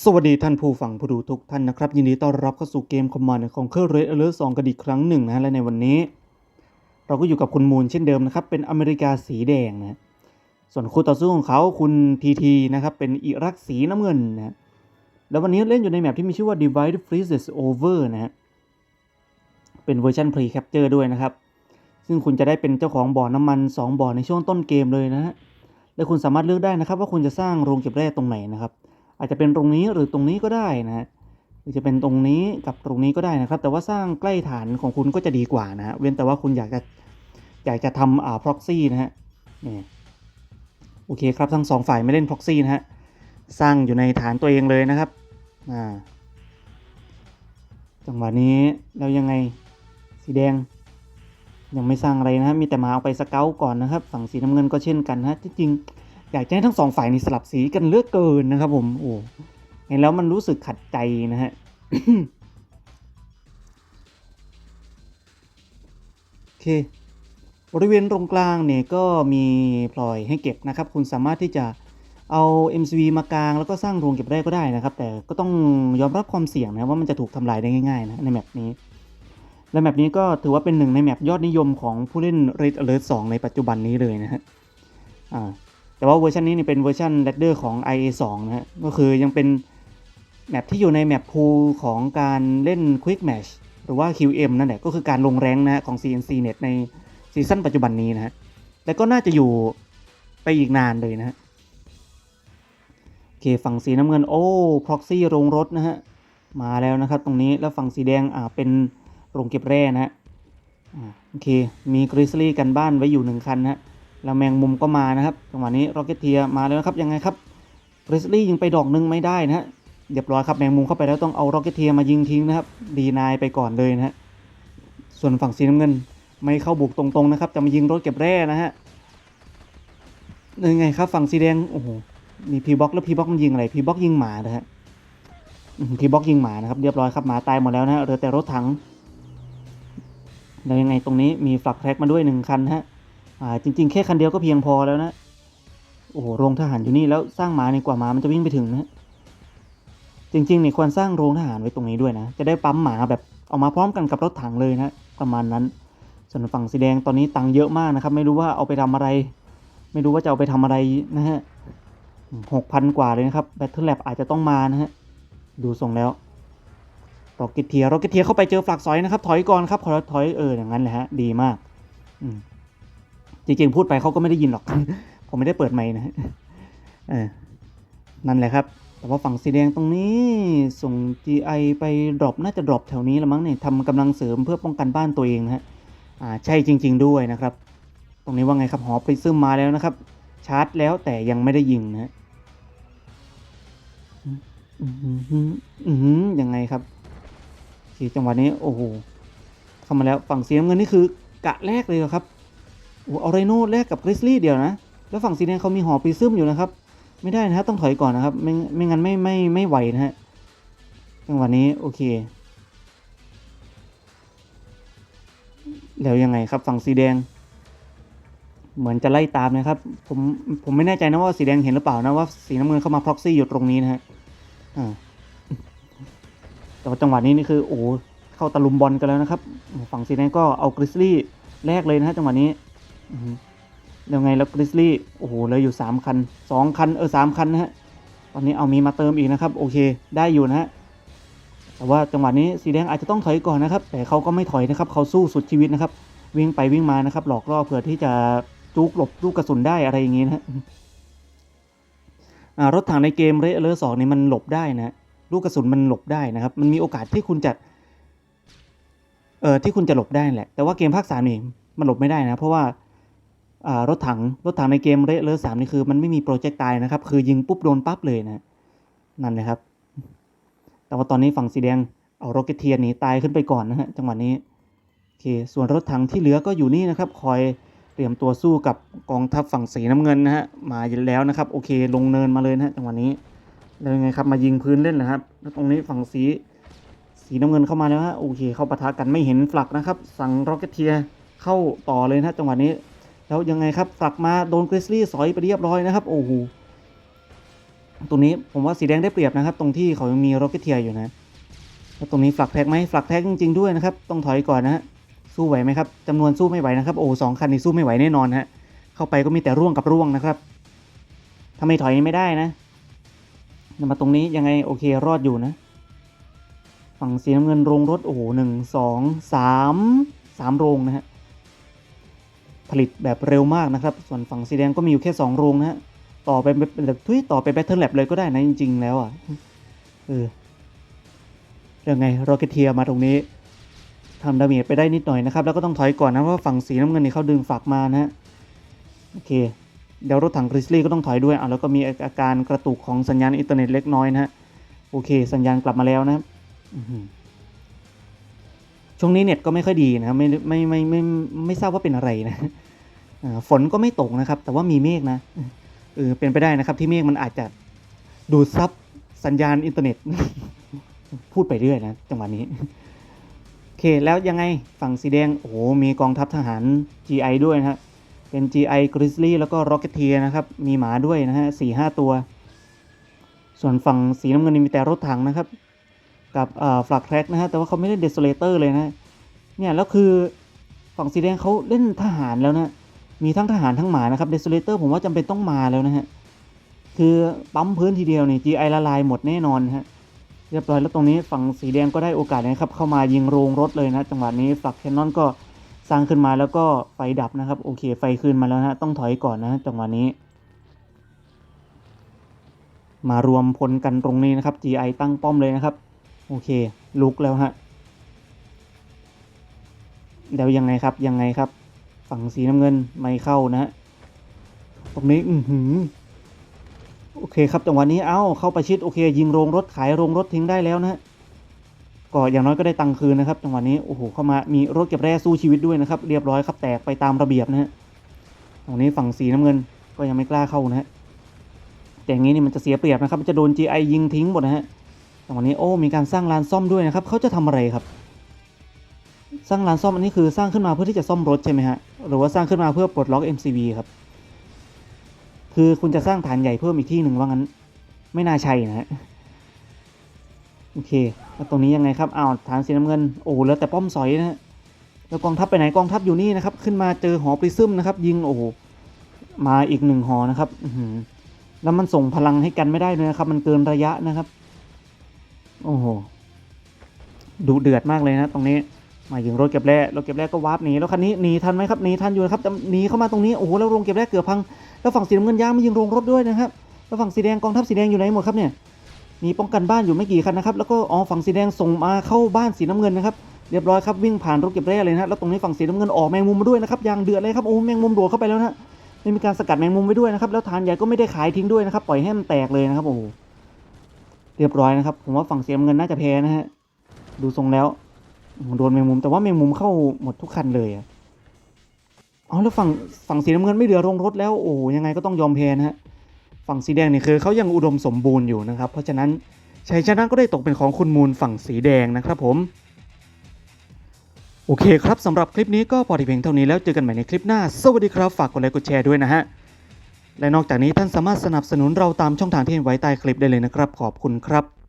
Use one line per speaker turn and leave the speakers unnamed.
สวัสดีท่านผู้ฟังผู้ดูทุกท่านนะครับ ยินดีต้อนรับเข้าสู่เกมคอมมานด์ของเครื่องเรดเอเลอร์สองกันอีกครั้งหนึ่งนะฮะและในวันนี้ เราก็อยู่กับคุณมูลเช่นเดิมนะครับ เป็นอเมริกาสีแดงนะส่วนคู่ต่อสู้ของเขาคุณทีทีนะครับเป็นอิรักสีน้ำเงินนะแล้ววันนี้เล่นอยู่ในแมปที่มีชื่อว่า Divide Freezes Over นะฮะเป็นเวอร์ชัน Pre Capture ด้วยนะครับ ซึ่งคุณจะได้เป็นเจ้าของบ่อน้ำมัน 2 บ่อในช่วงต้นเกมเลยนะฮะและคุณสามารถเลือกได้นะครับ ว่าคุณจะสร้างโรงเก็บแร่ตรงไหนนะครับ อาจจะเป็นตรงนี้หรือตรงนี้ก็ได้นะหรือจะเป็นตรงนี้กับตรงนี้ก็ได้นะครับ แต่ว่าสร้างใกล้ฐานของคุณก็จะดีกว่านะฮะเว้นแต่ว่าคุณอยากจะอยากจะทำอ่า proxy นะฮะนี่โอเคครับทั้งสองฝ่ายไม่เล่น proxy นะฮะสร้างอยู่ในฐานตัวเองเลยนะครับอ่าจังหวะนี้แล้วยังไงสีแดง ยังไม่สร้างอะไรนะฮะมีแต่มาเอาไปสเกลก่อนนะครับ ฝั่งสีน้ำเงินก็เช่นกันนะจริง อยากจะให้ทั้งสองฝ่ายนี่สลับสีกันเลือกเกินนะครับ ผมโอ้เห็นแล้วมันรู้สึกขัดใจนะฮะโอเคบริเวณตรงกลางเนี่ยก็มีพลอยให้เก็บนะครับ คุณสามารถที่จะเอา MCV มากลางแล้วก็สร้างโรงเก็บแร่ก็ได้นะครับ แต่ก็ต้องยอมรับความเสี่ยงนะว่ามันจะถูกทำลายได้ง่ายๆนะในแมปนี้ และแมปนี้ก็ถือว่าเป็นหนึ่งในแมปยอดนิยมของผู้เล่น Red Alert 2 ในปัจจุบันนี้เลยนะฮะอ่า แต่ว่าเวอร์ชันนี้นี่เป็นเวอร์ชัน Ladder ของ IA2 นะฮะก็คือยังเป็นแมปที่อยู่ในแมปพูลของการเล่น Quick Match หรือว่า QM นั่นแหละก็คือการลงแรงนะฮะของ CNC Net ในซีซั่นปัจจุบันนี้นะฮะและก็น่าจะอยู่ไปอีกนานเลยนะฮะโอเคฝั่งสีน้ำเงินโอ้ proxy โรงรถนะฮะมาแล้วนะครับตรงนี้แล้วฝั่งสีแดงอ่าเป็นโรงเก็บแร่นะฮะโอเคมีกริซลี่กันบ้านไว้อยู่หนึ่งคันนะฮะ แล้วแมงมุมก็มานะครับจังหวะนี้ Rocket t i e r มาแล้วนะครับยังไงครับ g r i z z l y ยิงไปดอกหนึงไม่ได้นะฮะเรียบร้อยครับแมงมุมเข้าไปแล้วต้องเอา Rocket t i e r มายิงทิ้งนะครับดีนายไปก่อนเลยนะฮะส่วนฝั่งสีน้ำเงินไม่เข้าบุกตรงๆนะครับจะมายิงรถเก็บแร่นะฮะยังไงครับฝั่งสีแดงโอ้โหมีพีบ็อกแล้วพีบ็อกมันยิงอะไรพีบ็อกยิงหมานะฮะพีบ็อกยิงหมานะครับเรียบร้อยครับหมาตายหมดแล้วนะฮะเหลือแต่รถถังแล้วยังไงตรงนี้มีฝักแท็กมาด้วยหนึ่งคันฮะ อ่าจริง ๆ แค่คันเดียวก็เพียงพอแล้วนะ โอ้โหโรงทหารอยู่นี่แล้วสร้างหมาในกว่าหมามันจะวิ่งไปถึงนะจริงๆนี่ควรสร้างโรงทหารไว้ตรงนี้ด้วยนะ จะได้ปั๊มหมาแบบเอามาพร้อมกันกับรถถังเลยนะประมาณนั้น ส่วนฝั่งสีแดงตอนนี้ตังเยอะมากนะครับ ไม่รู้ว่าเอาไปทำอะไร ไม่รู้ว่าจะเอาไปทำอะไรนะฮะหกพันกว่าเลยนะครับแบตเตอร์แลบอาจจะต้องมานะฮะดูทรงแล้วรอเกตเทียรอเกตเทียเข้าไปเจอฝลักซอยนะครับ ถอยก่อนครับขอถอยเอออย่างนั้นแหละฮะดีมาก อืม จริงๆพูดไปเขาก็ไม่ได้ยินหรอก ผมไม่ได้เปิดไมค์นะฮะเออนั่นแหละครับ แต่ว่าฝั่งสีแดงตรงนี้ส่ง GI ไปดรอปน่าจะดรอปแถวนี้ละมั้งเนี่ยทำกำลังเสริมเพื่อป้องกันบ้านตัวเองนะฮะอ่าใช่จริง ๆ ด้วยนะครับ ตรงนี้ว่าไงครับหอปซึมมาแล้วนะครับ ชาร์จแล้วแต่ยังไม่ได้ยิงนะฮะอืมอืมยังไงครับทีจังหวะนี้โอ้โหเข้ามาแล้วฝั่งสีน้ำเงินนี่คือกะแรกเลยครับ โอ้เอาไรโน่แลกกับกริซลี่เดียวนะ แล้วฝั่งสีแดงเขามีหอปริซึมอยู่นะครับ ไม่ได้นะฮะต้องถอยก่อนนะครับ ไม่ไม่งั้นไม่ไม่ไม่ไหวนะฮะจังหวะนี้โอเค แล้วยังไงครับฝั่งสีแดง เหมือนจะไล่ตามนะครับ ผมผมไม่แน่ใจนะว่าสีแดงเห็นหรือเปล่านะว่าสีน้ำเงินเข้ามาพ็อกซี่อยู่ตรงนี้นะฮะอ่าแต่ว่าจังหวะนี้นี่คือโอ้เข้าตะลุมบอลกันแล้วนะครับ ฝั่งสีแดงก็เอากริซลี่แรกเลยนะฮะจังหวะนี้ อือฮึแล้วไงแล้วกริซลี่โอ้โหเลยอยู่สามคันสองคันเออสามคันนะฮะตอนนี้เอามีมาเติมอีกนะครับ โอเคได้อยู่นะฮะแต่ว่าจังหวะนี้สีแดงอาจจะต้องถอยก่อนนะครับ แต่เขาก็ไม่ถอยนะครับเขาสู้สุดชีวิตนะครับ วิ่งไปวิ่งมานะครับ หลอกล่อเผื่อที่จะจุกหลบลูกกระสุนได้อะไรอย่างงี้นะฮะรถถังในเกมเรเลอร์สองนี่มันหลบได้นะลูกกระสุนมันหลบได้นะครับ มันมีโอกาสที่คุณจะเอ่อที่คุณจะหลบได้แหละ แต่ว่าเกมภาคสามนี่มันหลบไม่ได้นะ เพราะว่า รถถังรถถังในเกมเรเลอร์สามนี่คือ มันไม่มีโปรเจกต์ตายนะครับ คือยิงปุ๊บโดนปั๊บเลยนะนั่นเลยครับ แต่ว่าตอนนี้ฝั่งสีแดงเอาโรเกตเทียนหนีตายขึ้นไปก่อนนะฮะจังหวะนี้โอเคส่วนรถถังที่เหลือก็อยู่นี่นะครับ คอยเตรียมตัวสู้กับกองทัพฝั่งสีน้ำเงินนะฮะมาแล้วนะครับ โอเค ลงเนินมาเลยนะฮะจังหวะนี้แล้วยังไงครับมายิงพื้นเล่นนะครับแล้วตรงนี้ฝั่งสีสีน้ำเงินเข้ามาแล้วฮะโอเค เข้าปะทะกันไม่เห็นฝักนะครับ สั่งโรเกตเทียเข้าต่อเลยนะจังหวะนี้ แล้วยังไงครับฝลักมาโดนกริซลี่สอยไปเรียบร้อยนะครับ โอ้โหตรงนี้ผมว่าสีแดงได้เปรียบนะครับ ตรงที่เขายังมีโรเกตเทียอยู่นะแล้วตรงนี้ฟลักแท็กไหมฟลักแท็กจริง ๆด้วยนะครับ ต้องถอยก่อนนะฮะสู้ไหวไหมครับจำนวนสู้ไม่ไหวนะครับโอ้สองคันนี้สู้ไม่ไหวแน่นอนฮะเข้าไปก็มีแต่ร่วงกับร่วงนะครับถ้าไม่ถอยไม่ได้นะมาตรงนี้ยังไงโอเครอดอยู่นะ ฝั่งสีน้ำเงินโรงรถโอ้โหหนึ่งสองสามสามโรงนะฮะ ผลิตแบบเร็วมากนะครับ ส่วนฝั่งสีแดงก็มีอยู่แค่สองโรงนะฮะ ต่อไปแบบทุยต่อไปแบทเทิลแลบเลยก็ได้นะจริง ๆ แล้วอะ เออยังไงโรเกเทียมาตรงนี้ทำดาเมจไปได้นิดหน่อยนะครับ แล้วก็ต้องถอยก่อนนะเพราะว่าฝั่งสีน้ำเงินนี่เขาดึงฝักมานะฮะ โอเค เดี๋ยวรถถังกริสลี่ก็ต้องถอยด้วยอะแล้วก็มีอาการกระตุกของสัญญาณอินเทอร์เน็ตเล็กน้อยนะฮะ โอเค สัญญาณกลับมาแล้วนะครับอื้อหือ ช่วงนี้เน็ตก็ไม่ค่อยดีนะครับไม่ไม่ไม่ไม่ไม่ไม่ทราบว่าเป็นอะไรนะฝนก็ไม่ตกนะครับ แต่ว่ามีเมฆนะเออเป็นไปได้นะครับ ที่เมฆมันอาจจะดูดซับสัญญาณอินเทอร์เน็ต พูดไปเรื่อยนะจังหวะนี้โอเคแล้วยังไงฝั่งสีแดงโอ้โหมีกองทัพทหาร GI ด้วยนะฮะเป็น GI Grizzly แล้วก็ Rocketeer นะครับ มีหมาด้วยนะฮะสี่ห้าตัว ส่วนฝั่งสีน้ำเงินมีแต่รถถังนะครับ กับฟลักแทร็กนะฮะ แต่ว่าเขาไม่เล่นเดสโซเลเตอร์เลยนะ เนี่ยแล้วคือฝั่งสีแดงเขาเล่นทหารแล้วนะ มีทั้งทหารทั้งหมานะครับเดสโซเลเตอร์ผมว่าจำเป็นต้องมาแล้วนะฮะ คือปั๊มพื้นทีเดียวนี่ GI ละลายหมดแน่นอนฮะเรียบร้อยแล้วตรงนี้ฝั่งสีแดงก็ได้โอกาสนะครับเข้ามายิงโรงรถเลยนะ จังหวะนี้ฟลักแคนนอนก็สร้างขึ้นมาแล้วก็ไฟดับนะครับโอเคไฟคืนมาแล้วนะฮะต้องถอยก่อนนะจังหวะนี้ มารวมพลกันตรงนี้นะครับ GI ตั้งป้อมเลยนะครับ โอเค ลุกแล้วฮะเดี๋ยวยังไงครับยังไงครับ ฝั่งสีน้ำเงินไม่เข้านะฮะตรงนี้อือหือโอเคครับจังหวะนี้เอ้าเข้าประชิดโอเค ยิงโรงรถขายโรงรถทิ้งได้แล้วนะฮะก็อย่างน้อยก็ได้ตังค์คืนนะครับจังหวะนี้โอ้โหเข้ามามีรถเก็บแร่สู้ชีวิตด้วยนะครับ เรียบร้อยครับแตกไปตามระเบียบนะฮะตรงนี้ฝั่งสีน้ำเงินก็ยังไม่กล้าเข้านะฮะแต่อย่างนี้นี่มันจะเสียเปรียบนะครับ มันจะโดน GI ยิงทิ้งหมดนะฮะ ตรงนี้โอ้มีการสร้างลานซ่อมด้วยนะครับเขาจะทำอะไรครับ สร้างลานซ่อมอันนี้คือสร้างขึ้นมาเพื่อที่จะซ่อมรถใช่ไหมฮะหรือว่าสร้างขึ้นมาเพื่อปลดล็อก MCV ครับคือคุณจะสร้างฐานใหญ่เพิ่มอีกที่หนึ่งว่างั้น ไม่น่าใช่นะฮะโอเคแล้วตรงนี้ยังไงครับอ้าวฐานสีน้ำเงินโอ้เหลือแต่ป้อมสอยนะฮะแล้วกองทัพไปไหนกองทัพอยู่นี่นะครับ ขึ้นมาเจอหอปริซึมนะครับ ยิงโอ้มาอีกหนึ่งหอนะครับอืแล้วมันส่งพลังให้กันไม่ได้ด้วยนะครับ มันเกินระยะนะครับ โอ้โหดูเดือดมากเลยนะ ตรงนี้มายิงรถเก็บแร่รถเก็บแร่ก็วาร์ปหนีแล้วคันนี้หนีทันไหมครับหนีทันอยู่นะครับแต่หนีเข้ามาตรงนี้โอ้โหแล้วโรงเก็บแร่เกือบพังแล้วฝั่งสีน้ำเงินย่างมายิงโรงรถด้วยนะครับแล้วฝั่งสีแดงกองทัพสีแดงอยู่ไหนหมดครับเนี่ยมีป้องกันบ้านอยู่ไม่กี่คันนะครับแล้วก็อ๋อฝั่งสีแดงส่งมาเข้าบ้านสีน้ำเงินนะครับเรียบร้อยครับวิ่งผ่านรถเก็บแร่เลยนะแล้วตรงนี้ฝั่งสีน้ำเงินออกแมงมุมมาด้วยนะครับยางเดือดเลยครับโอ้แมงมุมโดดเข้าไปแล้วนะไม่มีการสกัดแมงมุมไว้ด้วยนะครับแล้วฐานใหญ่ก็ไม่ได้ขายทิ้งด้วยนะครับปล่อยให้มันแตกเลยนะครับโอ้ รียบร้อยนะครับ ผมว่าฝั่งเสีน้ำเงินน่าจะแพ้นะฮะ ดูทรงแล้วโดนแมงมุม แต่ว่าแมงมุมเข้าหมดทุกคันเลยอะอ๋อแล้วฝั่งฝั่งสีน้ำเงินไม่เหลือโรงรถแล้วโอ้ยังไงก็ต้องยอมแพ้นะฮะฝั่งสีแดงนี่คือเขายังอุดมสมบูรณ์อยู่นะครับ เพราะฉะนั้นชัยชนะก็ได้ตกเป็นของคุณมูลฝั่งสีแดงนะครับผม โอเคครับสำหรับคลิปนี้ก็พอที่เพียงเท่านี้แล้วเจอกันใหม่ในคลิปหน้า สวัสดีครับ ฝากกดไลค์กดแชร์ด้วยนะฮะ และนอกจากนี้ท่านสามารถสนับสนุนเราตามช่องทางที่เห็นไว้ใต้คลิปได้เลยนะครับ ขอบคุณครับ